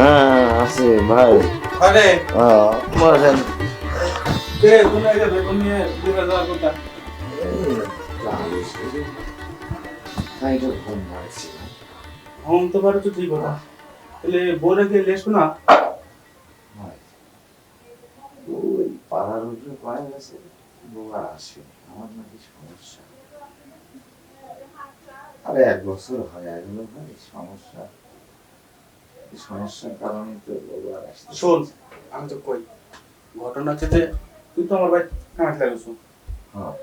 হ্যাঁ আছে ভাই। আরে হ্যাঁ হোম তো পারো তো ঠিক কথা তাহলে বলে গিয়ে লেসো না। পাড়ার উপরে পায়ে গেছে বউয়া আসে আমার নাকি সমস্যা। আরে এক বছর হয়ে গেল ভাই সমস্যা। সমস্যার কারণে তো আসছে শোন আমি তো কই ঘটনা হচ্ছে যে তুই তো আমার ভাই লাগাইছো হ্যাঁ।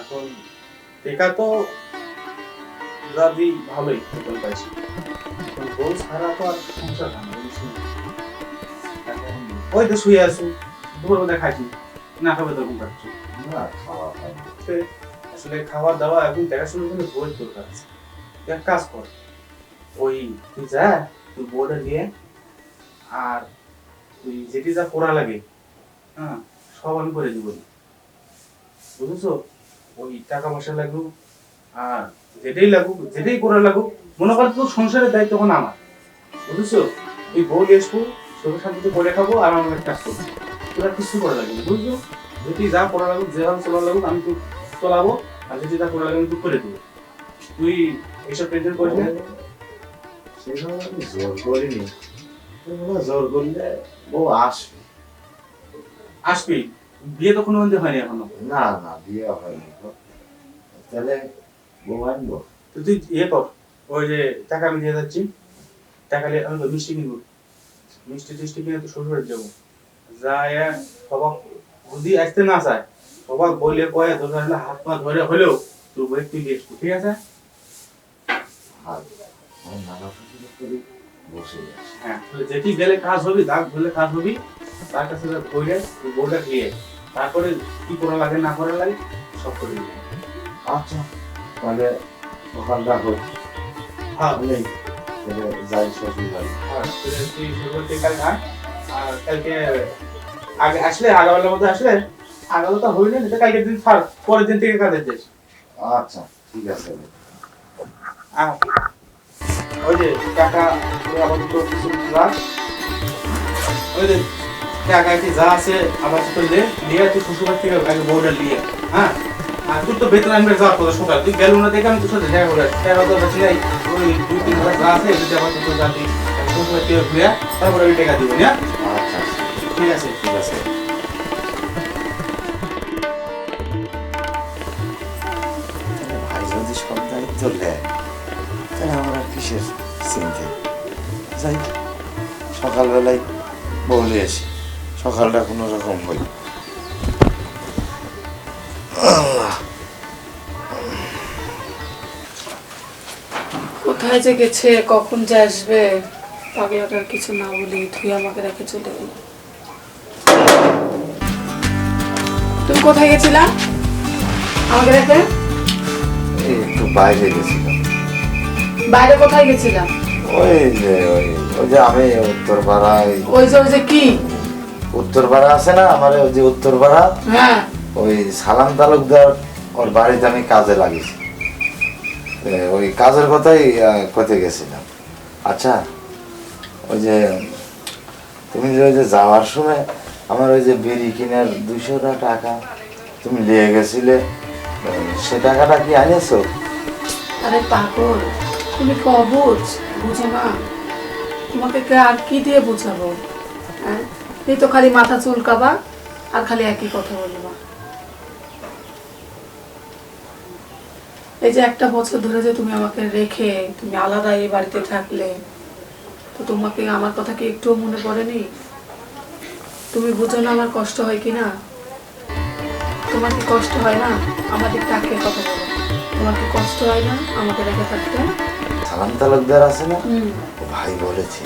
এখন টেকা তো দাদি ভালোই বেতন পাইছি। এখন বউ ছাড়া তো আর সংসার না এখন ওই তো শুয়ে আছো দুপুর বেলা খাইছি না খাবে তখন খাচ্ছি না খাওয়া আসলে খাওয়া দাওয়া এখন দেখাশোনার জন্য বইয়ের দরকার আছে। এক কাজ কর। ওই তুই যা তুই বউটা নিয়ে, আর তুই যেটি যা করা লাগে হ্যাঁ সব আমি করে দিব। বুঝেছ? ওই টাকা পয়সা লাগুক, আর যেটাই লাগুক, যেটাই করা লাগুক, মনে কর তোর সংসারের দায়িত্ব এখন আমার। বুঝেছ? তুই বউ আসব চোখের সাথে করে খাব, আর আমার কাজ করব। তোর কিছু করা লাগবে বুঝছ? যেটি যা করা লাগুক, যেভাবে চলা লাগুক, আমি তো চলাবো, আর যেটি যা করা লাগবে আমি তো করে দেবো। তুই আমি জোর করিনি। জোর করলে বউ আসবে। আসবি? বিয়ে তো কোনো মধ্যে হয়নি এখনও? না না বিয়ে হয়নি তো। তাহলে বউ আনব। তো তুই ইয়ে কর ওই যে টাকা আমি দিয়ে যাচ্ছি। টাকা নিয়ে আমি মিষ্টি কিনবো। মিষ্টি টিষ্টি কিনে তো শ্বশুর যাব। যায় সবাক যদি আসতে না চায় সবাক বলে কয়ে আসলে হাত পা ধরে হলেও তুই বই তুই ঠিক আছে? আর নানা করে বসে আছি। হ্যাঁ যেটি গেলে কাজ হবি দাগ কাজ হবি তার কাছে ধরে তুই বউটা তারপরে কি করা লাগে না করা লাগে সব করে দিবি আচ্ছা তাহলে সকালটা হোক হ্যাঁ। তাহলেই তাহলে যাই শ্বশুর বাড়ি আর তুই তুই শ্বশুর বাড়ি কাল আয় আর কালকে আগে আসলে আগাবেলার মধ্যে আসলে আগাবেলা তো হইলে না কালকে দিন পরের দিন থেকে কাজের দেশ আচ্ছা ঠিক আছে। আহ, ওই যে টাকা আপাতত কিছু রাখ ওই যে টাকা কি যা আছে সাথে লে নিয়ে তুই শ্বশুরবাড়ি থেকে আগে বউটা নিয়ে হ্যাঁ? আর তুই তো বেতন আনবে যাওয়ার কথা সকাল। তুই গেল না দেখে আমি তোর সাথে দেখা করে। টাকা তো বেশি নাই ওই দুই তিন হাজার যা আছে যদি আমার তো জানি শ্বশুরবাড়ি থেকে ঘুরে তারপরে আমি টাকা দিব না আচ্ছা আচ্ছা, ঠিক আছে। ঠিক আছে। ভাই যদি সব দায়িত্ব নেয় আমার আর কিসের চিন্তা? যাই সকালবেলায় বলে আসি সকালটা কোনো রকম হই কোথায় যে গেছে কখন যে আসবে পাগলাটার কিছু না বলি তুই আমাকে রেখে চলে গেল। তুমি কোথায় গেছিলা? আমাকে রেখে? একটু বাইরে গেছিলাম। বাইরে কোথায় গেছিলাম? ওই যে ওই ওই যে আমি উত্তরপাড়ায় ওই যে ওই যে কি? উত্তরপাড়া আছে না আমার ওই যে উত্তরপাড়া? হ্যাঁ। ওই সালাম তালুকদার ওর বাড়িতে আমি কাজে লাগিয়েছি। ওই কাজের কথাই আহ, গেছিলাম। আচ্ছা ওই যে তুমি যে ওই যে যাওয়ার সময় আমার ওই যে বিড়ি কিনার দুইশোটা টাকা তুমি নিয়ে গেছিলে সে টাকাটা কি আনিয়েছো? আরে পাগল। তুমি কবচ, বুঝো না তোমাকে আর কি দিয়ে বোঝাবো? হ্যাঁ? এই তো খালি মাথা চুলকাবা, আর খালি একই কথা বলবা। এই যে একটা বছর ধরে যে তুমি আমাকে রেখে তুমি আলাদা এই বাড়িতে থাকলে, তো তোমাকে আমার কথা কি একটুও মনে পড়েনি? তুমি বুঝো না আমার কষ্ট হয় কি না? তোমার কি কষ্ট হয় না? আমাদের তাকে কথা বলো। তোমার কি কষ্ট হয় না আমাকে রেখে থাকতে? সালাম তালুকদার আছে না? ভাই বলেছি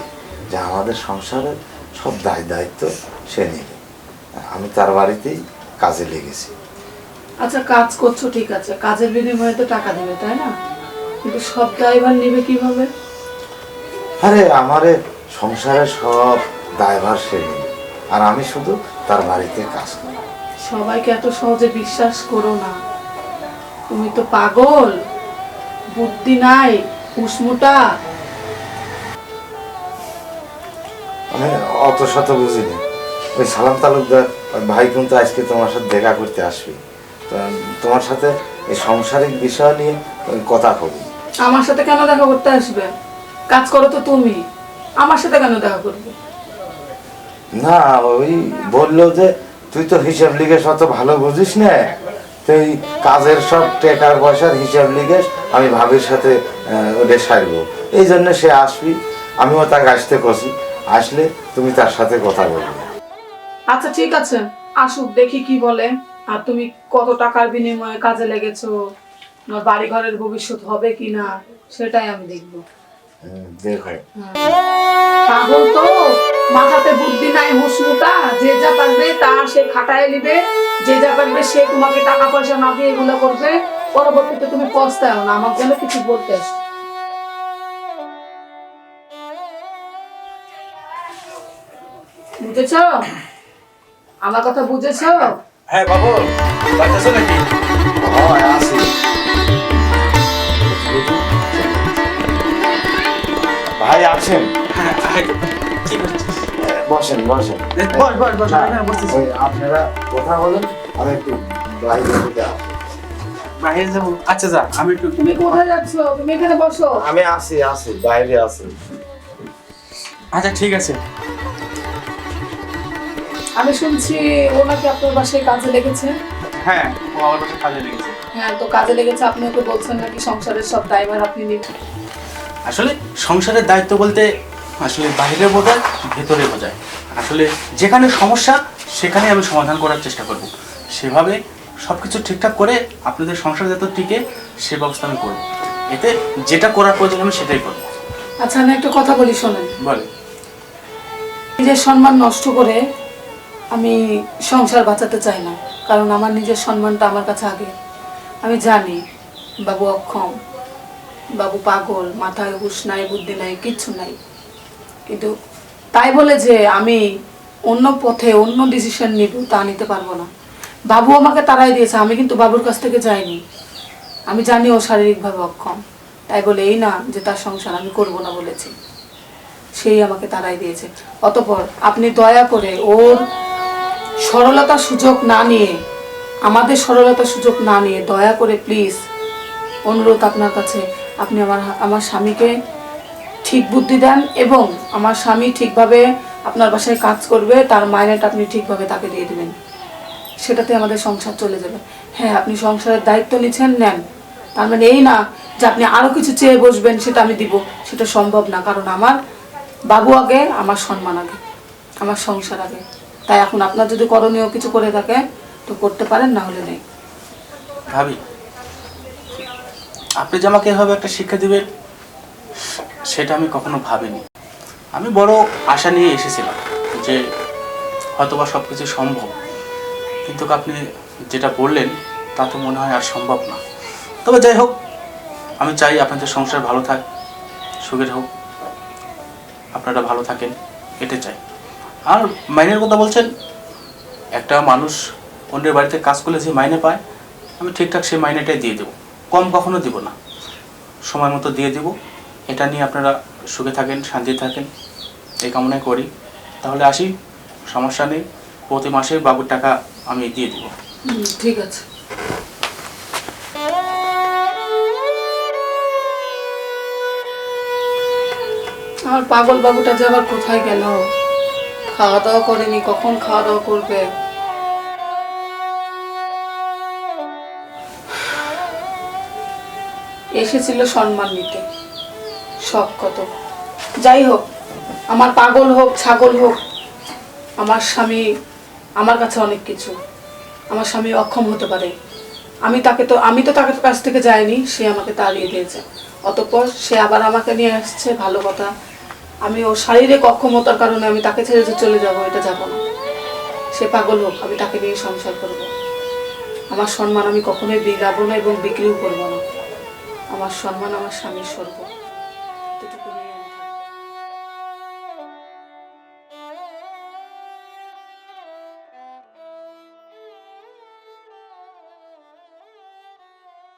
যে আমাদের সংসারের সব দায় দায়িত্ব সে নেবে। আমি তার বাড়িতেই কাজে লেগেছি। আচ্ছা কাজ করছ ঠিক আছে। কাজের বিনিময়ে তো টাকা দেবে তাই না? কিন্তু সব ড্রাইভার নেবে কীভাবে? আরে আমারে সংসারের সব দায়ভার সে নেবে। আর আমি শুধু তার বাড়িতে কাজ করি। সবাইকে এত সহজে বিশ্বাস করো না। তুমি তো পাগল। বুদ্ধি নাই। আমি অত শত বুঝিনি। ওই সালাম তালুকদার ভাই কিন্তু আজকে তোমার সাথে দেখা করতে আসবে। তোমার সাথে এই সাংসারিক বিষয় নিয়ে কথা কবি আমার সাথে কেন দেখা করতে আসবে? কাজ করো তো তুমি। আমার সাথে কেন দেখা করবে? না ওই বলল যে তুই তো হিসাব লিখে অত ভালো বুঝিস না। তুই কাজের সব টাকার পয়সার হিসাব লিখেস আমি ভাবির সাথে ওদের সারবো। এই জন্য সে আসবি আমিও তাকে আসতে কষি আসলে তুমি তার সাথে কথা বলবে। আচ্ছা ঠিক আছে। আসুক দেখি কি বলে। আর তুমি কত টাকার বিনিময়ে কাজে লেগেছো? তোমার বাড়ি ঘরের ভবিষ্যৎ হবে কি না সেটাই আমি দেখব। হুম, দেখো। পাগল তো? মাথাতে বুদ্ধি নাই তা সে খাটায় নিবে যে যা পারবে সে তোমাকে টাকা পয়সা না দিয়ে এগুলো করবে। পরবর্তীতে তুমি পস্তায় না আমার জন্য কিছু বলতে। বুঝেছ? আমার কথা বুঝেছ? হ্যাঁ বাবু বাচ্চাছো নাকি? হয় আসি ভাই আছেন? হ্যাঁ কি বসেন বসেন। বস বস বস এখানে বসতেছি। আপনারা কথা বলেন? আমি একটু বাইরে থেকে বাইরে যাব? আচ্ছা যা আমি একটু তুমি কোথায় যাচ্ছো? তুমি এখানে বসো। আমি আসি আসি বাইরে আসি। আচ্ছা ঠিক আছে। আমি শুনছি ও নাকি আপনার বাসায় কাজে লেগেছে। হ্যাঁ ও আমার কাছে কাজে লেগেছে। হ্যাঁ তো কাজে লেগেছে আপনি ওকে বলছেন নাকি সংসারের সব ড্রাইভার আপনি নেবেন। আসলে সংসারের দায়িত্ব বলতে আসলে বাইরে বোঝায় ভেতরে বোঝায়। আসলে যেখানে সমস্যা সেখানে আমি সমাধান করার চেষ্টা করব। সেভাবে সব কিছু ঠিকঠাক করে আপনাদের সংসার যাতে টিকে সে ব্যবস্থা আমি করব। এতে যেটা করার প্রয়োজন আমি সেটাই করব। আচ্ছা আমি একটা কথা বলি শোনেন। বলে। নিজের সম্মান নষ্ট করে আমি সংসার বাঁচাতে চাই না কারণ আমার নিজের সম্মানটা আমার কাছে আগে। আমি জানি বাবু অক্ষম বাবু পাগল মাথায় হুশ নাই বুদ্ধি নাই কিচ্ছু নাই। কিন্তু তাই বলে যে আমি অন্য পথে অন্য ডিসিশন নিব, তা নিতে পারব না। বাবু আমাকে তারাই দিয়েছে, আমি কিন্তু বাবুর কাছ থেকে যাইনি। আমি জানি ও শারীরিকভাবে অক্ষম। তাই বলে, এই না যে তার সংসার, আমি করব না, বলেছি। সেই আমাকে তারাই দিয়েছে। অতপর আপনি দয়া করে ওর সরলতার সুযোগ না নিয়ে, আমাদের সরলতা সুযোগ না নিয়ে দয়া করে প্লিজ অনুরোধ আপনার কাছে, আপনি আমার আমার স্বামীকে ঠিক বুদ্ধি দেন এবং আমার স্বামী ঠিকভাবে আপনার বাসায় কাজ করবে, তার মাইনেটা আপনি ঠিকভাবে তাকে দিয়ে দেবেন। সেটাতে আমাদের সংসার চলে যাবে। হ্যাঁ আপনি সংসারের দায়িত্ব নিচ্ছেন, নেন। তার মানে এই না যে আপনি আরও কিছু চেয়ে বসবেন, সেটা আমি দিব। সেটা সম্ভব না, কারণ আমার বাবু আগে, আমার সম্মান আগে, আমার সংসার আগে। তাই এখন আপনার যদি করণীয় কিছু করে থাকে, তো করতে পারেন, না হলে নেই। ভাবি, আপনি যে আমাকে এভাবে একটা শিক্ষা দিবেন সেটা আমি কখনো ভাবিনি। আমি বড় আশা নিয়ে এসেছিলাম যে হয়তোবা সব কিছু সম্ভব। কিন্তু আপনি যেটা বললেন, তা তো মনে হয় আর সম্ভব না। তবে যাই হোক, আমি চাই আপনাদের সংসার ভালো থাক, সুখের হোক। আপনারা ভালো থাকেন এটা চাই। আর মাইনের কথা বলছেন, একটা মানুষ অন্যের বাড়িতে কাজ করলে যে মাইনে পায়, আমি ঠিকঠাক সেই মাইনেটাই দিয়ে দেবো। কম কখনো দিব না। সময় মতো দিয়ে দেবো। এটা নিয়ে আপনারা সুখে থাকেন, শান্তি থাকেন, এই কামনাই করি। তাহলে আসি, সমস্যা নেই, প্রতি মাসে বাবুর টাকা আমি দিয়ে দেবো। ঠিক আছে। আমার পাগল বাবুটা যে আবার কোথায় গেল? খাওয়া দাওয়া করেনি, কখন খাওয়া দাওয়া করবে? এসেছিল সম্মান নিতে। সব কত। যাই হোক, আমার পাগল হোক, ছাগল হোক, আমার স্বামী আমার কাছে অনেক কিছু। আমার স্বামী অক্ষম হতে পারে। আমি তাকে তো, আমি তো তাকে কাছ থেকে যাইনি, সে আমাকে তাড়িয়ে দিয়েছে। অতঃপর সে আবার আমাকে নিয়ে আসছে, ভালো কথা। আমি ওর শারীরিক অক্ষমতার কারণে আমি তাকে ছেড়ে যে চলে যাব, এটা যাব না। সে পাগল হোক, আমি তাকে নিয়ে সংসার করব। আমার সম্মান আমি কখনোই বিলাবো না এবং বিক্রিও করব না। আমার সম্মান আমার স্বামীর স্বর্গ